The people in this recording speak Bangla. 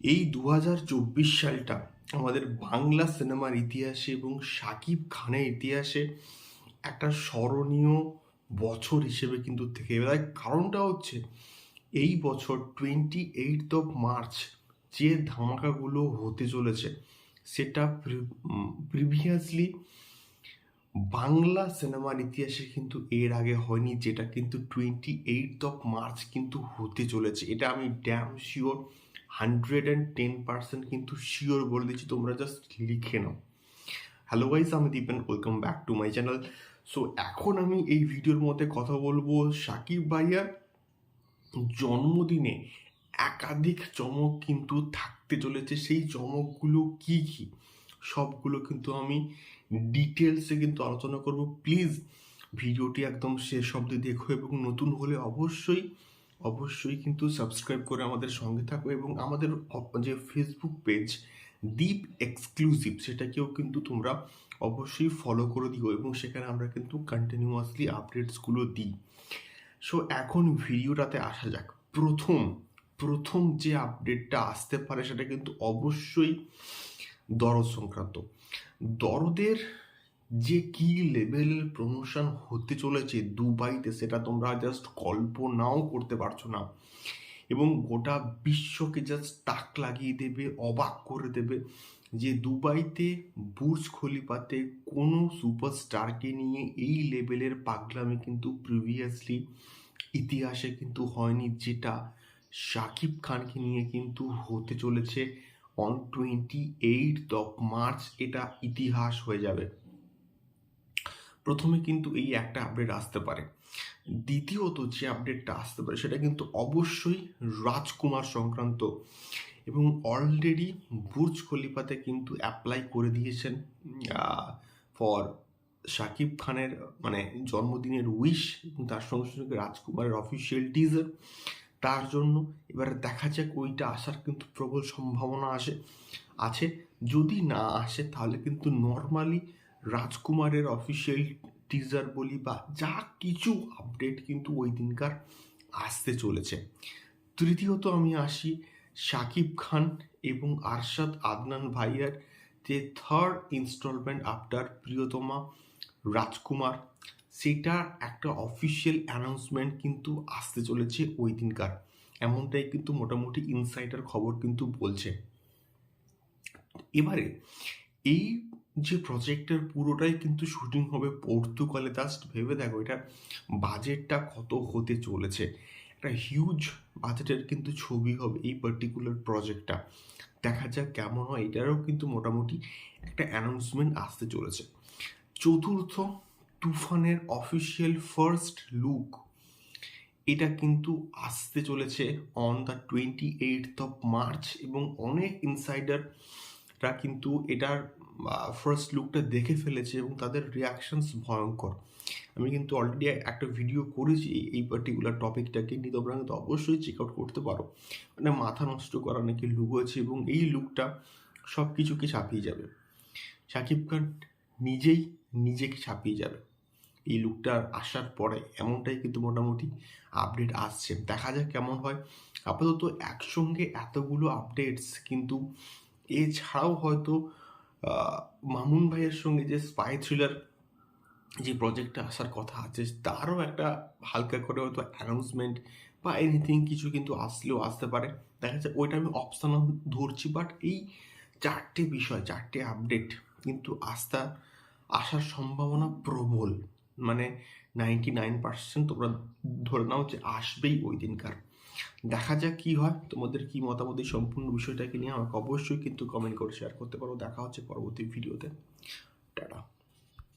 এই দু হাজার চব্বিশ সালটা আমাদের বাংলা সিনেমার ইতিহাসে এবং শাকিব খানের ইতিহাসে একটা স্মরণীয় বছর হিসেবে কিন্তু থেকে তার কারণটা হচ্ছে এই বছর টোয়েন্টি এইট অফ মার্চ যে ধামাকাগুলো হতে চলেছে, সেটা প্রিভিয়াসলি বাংলা সিনেমার ইতিহাসে কিন্তু এর আগে হয়নি, যেটা কিন্তু টোয়েন্টি এইট অফ মার্চ কিন্তু হতে চলেছে। এটা আমি damn sure hundred and ten percent কিন্তু শিওর বলে দিচ্ছি, তোমরা জাস্ট লিখে নাও। হ্যালো গাইস আমি Dipen welcome back to my channel so এখন আমি এই ভিডিওর মধ্যে কথা বলব সাকিব ভাইয়ার জন্মদিনে একাধিক চমক কিন্তু থাকতে চলেছে। সেই চমকগুলো কি কি? সবগুলো কিন্তু আমি ডিটেলসে কিন্তু আলোচনা করব। প্লিজ ভিডিওটি একদম শেষ অবধি দেখো এবং নতুন হলে অবশ্যই অবশ্যই কিন্তু সাবস্ক্রাইব করে আমাদের সঙ্গে থাকো এবং আমাদের যে ফেসবুক পেজ ডিপ এক্সক্লুসিভ সেটাকেও কিন্তু তোমরা অবশ্যই ফলো করে দিও এবং সেখানে আমরা কিন্তু কন্টিনিউয়াসলি আপডেটসগুলো দিই। সো এখন ভিডিওটাতে আসা যাক। প্রথম প্রথম যে আপডেটটা আসতে পারে সেটা কিন্তু অবশ্যই দরদ সংক্রান্ত। দরদের যে কি লেভেলের প্রমোশন হতে চলেছে দুবাইতে সেটা তোমরা জাস্ট কল্পনাও করতে পারছ না। এবং গোটা বিশ্বকে জাস্ট তাক লাগিয়ে দেবে, অবাক করে দেবে যে দুবাইতে বুর্জ খলিফাতে কোনো সুপারস্টারকে নিয়ে এই লেভেলের পাগলামি কিন্তু প্রিভিয়াসলি ইতিহাসে কিন্তু হয়নি, যেটা শাকিব খানকে নিয়ে কিন্তু হতে চলেছে on twenty eight of March এটা ইতিহাস হয়ে যাবে। প্রথমে কিন্তু এই একটা আপডেট আসতে পারে। দ্বিতীয়ত যে আপডেটটা আসতে পারে সেটা কিন্তু অবশ্যই রাজকুমার সংক্রান্ত এবং অলরেডি বুর্জ খলিফাতে কিন্তু অ্যাপ্লাই করে দিয়েছেন ফর শাকিব খানের মানে জন্মদিনের উইশ এবং তার সঙ্গে সঙ্গে রাজকুমারের অফিসিয়াল টিজার তার জন্য এবার দেখা যাক ওইটা আসার কিন্তু প্রবল সম্ভাবনা আসে, আছে। যদি না আসে তাহলে কিন্তু নর্মালি রাজকুমারের অফিসিয়াল টিজার বলি বা যা কিছু আপডেট কিন্তু ওই দিনকার আসতে চলেছে। তৃতীয়ত আমি আসি শাকিব খান এবং আরশাদ আদনান ভাইয়ার যে থার্ড ইনস্টলমেন্ট আফটার প্রিয়তমা রাজকুমার, সেটা একটা অফিসিয়াল অ্যানাউন্সমেন্ট কিন্তু আসতে চলেছে ওই দিনকার। এমনটাই কিন্তু মোটামুটি ইনসাইডার খবর কিন্তু বলছে। এবারে এই যে প্রজেক্টের পুরোটাই কিন্তু শুটিং হবে পর্তুগালে জাস্ট ভেবে দেখো এটা বাজেটটা কত হতে চলেছে। একটা হিউজ বাজেটের কিন্তু ছবি হবে এই পার্টিকুলার প্রজেক্টটা দেখা যাক কেমন হয়, এটারও কিন্তু মোটামুটি একটা অ্যানাউন্সমেন্ট আসতে চলেছে। চতুর্থ, তুফানের অফিসিয়াল ফার্স্ট লুক এটা কিন্তু আসতে চলেছে on the twenty eight of March এবং অনেক ইনসাইডাররা কিন্তু এটার ফার্স্ট লুকটা দেখে ফেলেছে এবং তাদের রিয়াকশনস ভয়ঙ্কর। আমি কিন্তু অলরেডি একটা ভিডিও করেছি এই- পার্টিকুলার টপিকটাকে নিয়ে তোমরা কিন্তু অবশ্যই চেক আউট করতে পারো। মানে মাথা নষ্ট করা নাকি লুক আছে এবং এই লুকটা সব কিছুকে ছাপিয়ে যাবে। শাকিব খান নিজেই নিজেকে ছাপিয়ে যাবে। এই লুকটা আসার পরে এমনটাই কিন্তু মোটামুটি আপডেট আসছে। দেখা যাক কেমন হয়। আপাতত একসঙ্গে এতগুলো আপডেটস কিন্তু এছাড়াও হয়তো মামুন ভাইয়ের সঙ্গে যে স্পাই থ্রিলার যে প্রজেক্টটা আসার কথা আছে, তারও একটা হালকা করে হয়তো অ্যানাউন্সমেন্ট বা এনিথিং কিছু কিন্তু আসলেও আসতে পারে। দেখা যাচ্ছে ওইটা আমি অপশনাল ধরছি বাট এই চারটে বিষয়, চারটে আপডেট কিন্তু আস্থা আসার সম্ভাবনা প্রবল। মানে নাইনটি নাইন পার্সেন্ট তোমরা ধরে নাও যে আসবেই ওই দিনকার দেখা যাক কি হয়। তোমাদের কি মতামত এই সম্পূর্ণ বিষয়টাকে নিয়ে আমাকে অবশ্যই কিন্তু কমেন্ট করে শেয়ার করতে পারো। দেখা হচ্ছে পরবর্তী ভিডিওতে টাটা।